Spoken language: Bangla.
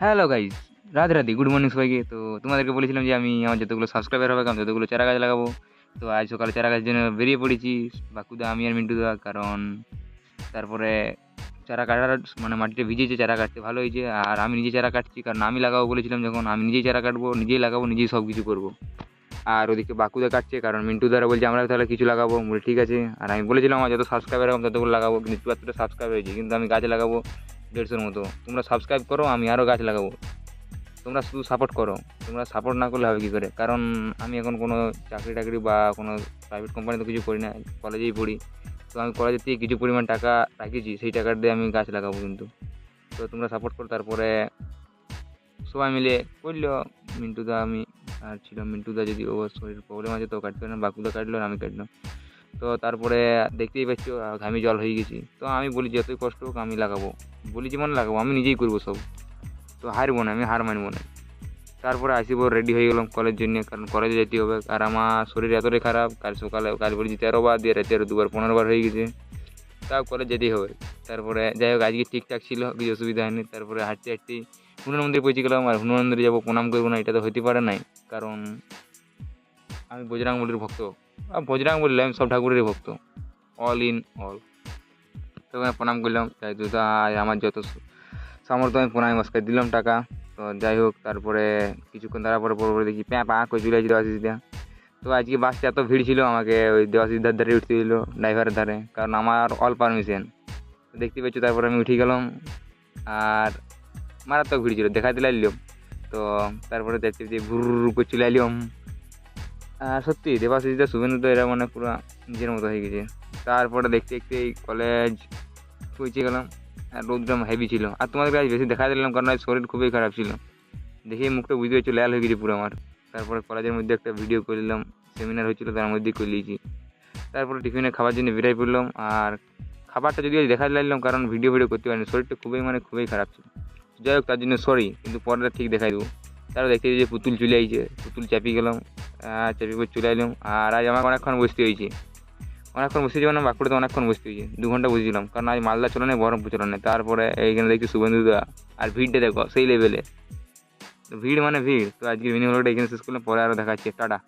Hello guys Radhe Radhe good morning সবাইকে। তো তোমাদেরকে বলেছিলাম যে আমি আমার যতগুলো সাবস্ক্রাইবার হবে, আমি ততগুলো চারা গাছ লাগাবো। তো আজ সকালে চারা গাছের জন্য বেরিয়ে পড়েছি, বাকুদা, আমি আর মিন্টু মিন্টুদা কারণ তারপরে চারা কাটার মানে মাটিতে ভিজেছে, চারা কাটতে ভালো হয়েছে। আর আমি নিজে চারা কাটছি, কারণ আমি লাগাবো বলেছিলাম যখন, আমি নিজেই চারা কাটবো, নিজেই লাগাবো, নিজেই সব কিছু করব। আর ওদিকে বাকুদা কাটছে, কারণ মিন্টু দ্বারা বলছে, আমরা তাহলে কিছু লাগাবো। বলে, ঠিক আছে। আর আমি বলেছিলাম, আমার যত সাবস্ক্রাইবার হবে ততগুলো লাগাবো। কিন্তু চুয়াত্তরটা সাবস্ক্রাইব হয়েছে, কিন্তু আমি গাছ লাগাবো। দেড়শোর মতো। তোমরা সাবস্ক্রাইব করো, আমি আরও গাছ লাগাবো। তোমরা শুধু সাপোর্ট করো। তোমরা সাপোর্ট না করলে হবে কী করে? কারণ আমি এখন কোনো চাকরি টাকরি বা কোনো প্রাইভেট কোম্পানিতে কিছু করি না কলেজেই পড়ি। তো আমি কলেজের থেকে কিছু পরিমাণ টাকা রাখেছি সেই টাকা দিয়ে আমি গাছ লাগাবো কিন্তু। তো তোমরা সাপোর্ট করো, তারপরে সবাই মিলে করল মিন্টুদা আমি, আর ছিল মিন্টুদা যদি ও শরীর প্রবলেম আছে তো কাটবে না, বাকুদা কাটলো আর আমি কাটলাম। তো তারপরে দেখতেই পাচ্ছ ঘামি জল হয়ে গেছি। তো আমি বলি, যতই কষ্ট হোক, আমি লাগাবো। বলি, যেমন লাগাবো, আমি নিজেই করব সব। তো হারবো না, আমি হার মানবো না। তারপরে আসিব রেডি হয়ে গেলাম কলেজ জন্য, কারণ কলেজে যেতে হবে। আর আমার শরীর এতটাই খারাপ, কাল সকালে কাল বলেছি তেরো বার দিয়ে রাতে আরও দুবার, পনেরো বার হয়ে গেছে। তাও কলেজ যেতেই হবে। তারপরে যাই হোক, আজকে ঠিকঠাক ছিল, কিছু অসুবিধা হয়নি। তারপরে হাঁটতে হাঁটতেই হনুমান মন্দিরে পৌঁছে গেলাম। আর হনুমান মন্দিরে যাব, প্রণাম করব না, এটা তো হতে পারে নাই। কারণ আমি বজরাং বলির ভক্ত। আর বজরাং বললে আমি সব ঠাকুরেরই ভক্ত। অল ইন অল তো আমি প্রণাম করলাম তাই দুদা আমার যত সামর্থ্য, আমি প্রণাম নমস্কার দিলাম টাকা। তো যাই হোক, তারপরে কিছুক্ষণ তারা পরে পরে দেখি, প্যাঁ পা করে চলে দেওয়াশিসটা তো আজকে বাসটা এত ভিড় ছিল, আমাকে ওই দেওয়াশিসদার ধারে উঠতে দিল, ড্রাইভারের ধারে, কারণ আমার অল পারমিশন দেখতে পাচ্ছ, তারপরে আমি উঠে গেলাম, আর মারাত্মক ভিড় ছিল দেখা দিলে এলাম তো তারপরে দেখতে যে ভুর করে চলে এলাম। আর সত্যি দেবাশিসদা শুভেন্দু তো এরা মানে পুরো নিজের মতো হয়ে গেছে। তারপরে দেখতে দেখতে এই কলেজ পৌঁছে গেলাম। আর রোদটা হেভি ছিল। আর তোমাদেরকে আজ বেশি দেখা দিলাম, কারণ আজ শরীর খুবই খারাপ ছিল। দেখে মুখটা বুঝতে পারছ, লাল হয়ে গেছে পুরো আমার। তারপরে কলেজের মধ্যে একটা ভিডিও করলাম সেমিনার হয়েছিল, তার মধ্যেই করে নিয়েছি তারপরে টিফিনে খাবার জন্য বেরাই পড়লাম। আর খাবারটা যদি দেখা লাগলাম কারণ ভিডিও ভিডিও করতে পারিনি, শরীরটা খুবই মানে খুবই খারাপ ছিল। যাই হোক, তার জন্য সরি কিন্তু পরেরটা ঠিক দেখাই দেবো। তারপর দেখতে যে পুতুল চলে আইছে। পুতুল চাপি গেলাম চাপি পর চলে এলাম আর আজ আমাকে অনেকক্ষণ বসতে হয়েছে। অনেকক্ষণ বসেছি মানে বাঁকুড়াতে অনেকক্ষণ বসতে হয়েছে। দু ঘণ্টা বসেছিলাম কারণ আজ মালদা চলে নেই বরফ চলে নেই। তারপরে এইখানে দেখছি শুভেন্দুদা আর ভিড়টা দেখো, সেই লেভেলে ভিড় মানে ভিড়। তো আজকে মিনি এখানে শেষ করলাম। পরে আরও দেখাচ্ছি। টাটা।